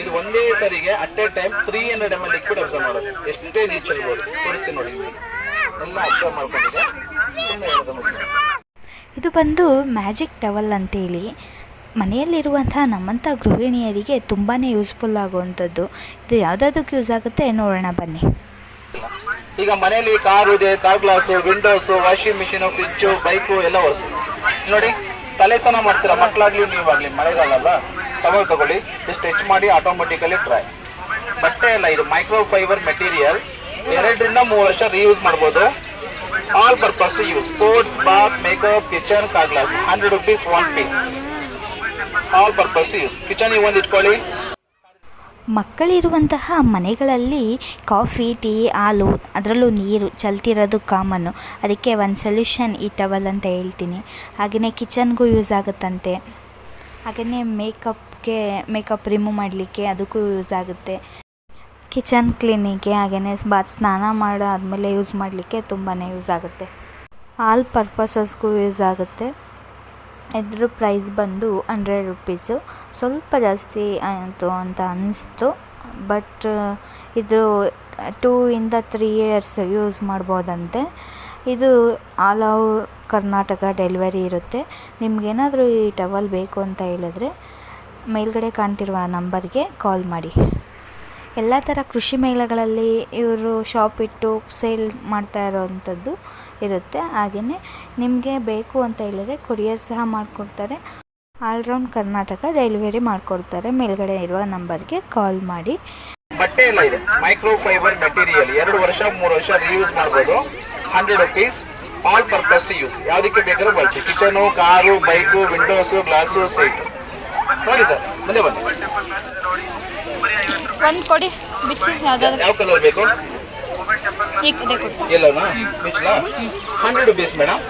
ಇದು ಒಂದೇ ಸರಿಗೆ at a time three hundred M L liquid absorb ಮಾಡೋದು ಎಷ್ಟೇ ನೀರು ಚೆಲ್ಬೋದು ತೋರಿಸಿ ನೋಡಿ. ಎಲ್ಲ ಅಬ್ಸರ್ವ್ ಮಾಡ್ಕೊಂಡಿದೆ. ಇದು ಬಂದು ಮ್ಯಾಜಿಕ್ ಟವಲ್ ಅಂತೇಳಿ ಮನೆಯಲ್ಲಿರುವಂತಹ ನಮ್ಮಂಥ ಗೃಹಿಣಿಯರಿಗೆ ತುಂಬಾ ಯೂಸ್ಫುಲ್ ಆಗುವಂಥದ್ದು. ಇದು ಯಾವುದಾದಕ್ಕೆ ಯೂಸ್ ಆಗುತ್ತೆ ನೋಡೋಣ ಬನ್ನಿ. ಈಗ ಮನೆಯಲ್ಲಿ ಕಾರು ಇದೆ car glass windows washing machine fridge bike ಎಲ್ಲ ಹೊಸ ನೋಡಿ. ತಲೆ ಸ್ನಾನ ಮಾಡ್ತೀರಾ? ಮಕ್ಕಳಾಗ್ಲಿ ಮಳೆಗಾಲ ಅಲ್ಲ ಟವಲ್ ತಗೊಳ್ಳಿ. ಜಸ್ಟ್ ಟಚ್ ಮಾಡಿ ಆಟೋಮೆಟಿಕಲಿ ಡ್ರೈ ಬಟ್ಟೆ ಅಲ್ಲ, ಇದು ಮೈಕ್ರೋ ಫೈಬರ್ ಮೆಟೀರಿಯಲ್ ಎರಡರಿಂದ ಮೂರು ವರ್ಷ ರೀಯೂಸ್ ಮಾಡ್ಬೋದು. All purpose to use sports bath makeup kitchen car glass glass hundred rupees one piece all purpose use kitchen ಒಂದು ಇಟ್ಕೊಳ್ಳಿ. ಮಕ್ಕಳಿರುವಂತಹ ಮನೆಗಳಲ್ಲಿ ಕಾಫಿ, ಟೀ, ಹಾಲು, ಅದರಲ್ಲೂ ನೀರು ಚಲ್ತಿರೋದು ಕಾಮನ್ನು. ಅದಕ್ಕೆ ಒಂದು ಸೊಲ್ಯೂಷನ್ ಈ ಟವಲ್ ಅಂತ ಹೇಳ್ತೀನಿ. ಹಾಗೆಯೇ ಕಿಚನ್ಗೂ ಯೂಸ್ ಆಗುತ್ತಂತೆ. ಹಾಗೆಯೇ ಮೇಕಪ್ಗೆ, ಮೇಕಪ್ ರಿಮೂವ್ ಮಾಡಲಿಕ್ಕೆ ಅದಕ್ಕೂ ಯೂಸ್ ಆಗುತ್ತೆ. ಕಿಚನ್ ಕ್ಲೀನಿಗೆ ಹಾಗೆಯೇ ಬಾತ್ ಸ್ನಾನ ಮಾಡಾದ್ಮೇಲೆ ಯೂಸ್ ಮಾಡಲಿಕ್ಕೆ ತುಂಬಾ ಯೂಸ್ ಆಗುತ್ತೆ. ಆಲ್ ಪರ್ಪಸಸ್ಗೂ ಯೂಸ್ ಆಗುತ್ತೆ. ಇದ್ರ ಪ್ರೈಸ್ ಬಂದು ಹಂಡ್ರೆಡ್ ರುಪೀಸು ಸ್ವಲ್ಪ ಜಾಸ್ತಿ ಆಯಿತು ಅಂತ ಅನ್ನಿಸ್ತು ಬಟ್ ಇದು ಟೂ ಇಂದ ತ್ರೀ ಇಯರ್ಸ್ ಯೂಸ್ ಮಾಡ್ಬೋದಂತೆ. ಇದು ಆಲ್ ಓವರ್ ಕರ್ನಾಟಕ ಡೆಲಿವರಿ ಇರುತ್ತೆ. ನಿಮಗೇನಾದರೂ ಈ ಟವಲ್ ಬೇಕು ಅಂತ ಹೇಳಿದ್ರೆ ಮೇಲ್ಗಡೆ ಕಾಣ್ತಿರುವ ನಂಬರ್ಗೆ ಕಾಲ್ ಮಾಡಿ. ಎಲ್ಲ ಥರ ಕೃಷಿ ಮೇಳಗಳಲ್ಲಿ ಇವರು ಶಾಪ್ ಇಟ್ಟು ಸೇಲ್ ಮಾಡ್ತಾ ಇರೋವಂಥದ್ದು ಇರುತ್ತೆ. ಹಾಗೆಯೇ ನಿಮಗೆ ಬೇಕು ಅಂತ ಹೇಳಿದರೆ ಕೊರಿಯರ್ ಸಹ ಮಾಡಿಕೊಡ್ತಾರೆ. ಆಲ್ರೌಂಡ್ ಕರ್ನಾಟಕ ಡೆಲಿವರಿ ಮಾಡಿಕೊಡ್ತಾರೆ. ಮೇಲ್ಗಡೆ ಇರುವ ನಂಬರ್ಗೆ ಕಾಲ್ ಮಾಡಿ. ಬಟ್ಟೆ ಎಲ್ಲ ಇದೆ. ಮೈಕ್ರೋ ಫೈಬರ್ ಮೆಟೀರಿಯಲ್ ಎರಡು ವರ್ಷ, ಮೂರು ವರ್ಷ ರಿಯೂಸ್ ಮಾಡ್ಬೋದು. Hundred rupees all purpose use ಯಾವುದಕ್ಕೆ ಬೇಕಾದ್ರೂ ಬಳಸಿ. Kitchen car bike windows glass seat ನೋಡಿ ಸರ್ ಮುಂದೆ ಬನ್ನಿ. ಒಂದು ಕೊಡಿ ಬಿಚ್ಚಿ ಯಾವ್ದಾದ್ರು. ಯಾವ ಕಲರ್ ಬೇಕು? ಇದೇ ಕೊಡಿ ಎಲ್ಲೋನಾ ಬಿಚ್ಚಲಾ hundred rupees madam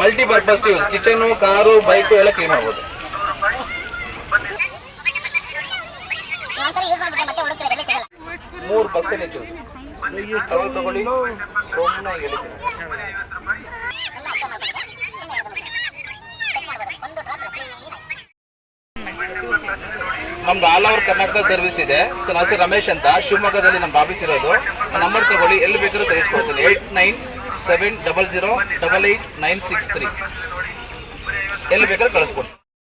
multi purpose use kitchen car bike ಎಲ್ಲ ಕ್ಲೀನ್ ಆಗ್ಬೋದು. ಮೂರು ಪರ್ಸೆಂಟ್ ಚೂಸ್ ಟವಲ್ ತಗೊಳ್ಳಿ ಸುಮ್ಮನೆ ನಮ್ದು ಆಲ್ ಓವರ್ ಕರ್ನಾಟಕ ಸರ್ವಿಸ್ ಇದೆ. ಸೊ ನನ್ನ ಹೆಸರು ರಮೇಶ್ ಅಂತ. ಶಿವಮೊಗ್ಗದಲ್ಲಿ ನಮ್ಮ ಆಫೀಸ್ ಇರೋದು ನಂಬರ್ ತಗೊಳ್ಳಿ. ಎಲ್ಲಿ ಬೇಕಾದ್ರೂ ಸರಿಸ್ಕೊಡ್ತೀನಿ eight nine seven double zero double eight nine six three ಎಲ್ಲಿ ಬೇಕಾದ್ರೂ ಕಳಿಸ್ಕೊಡ್ತೀನಿ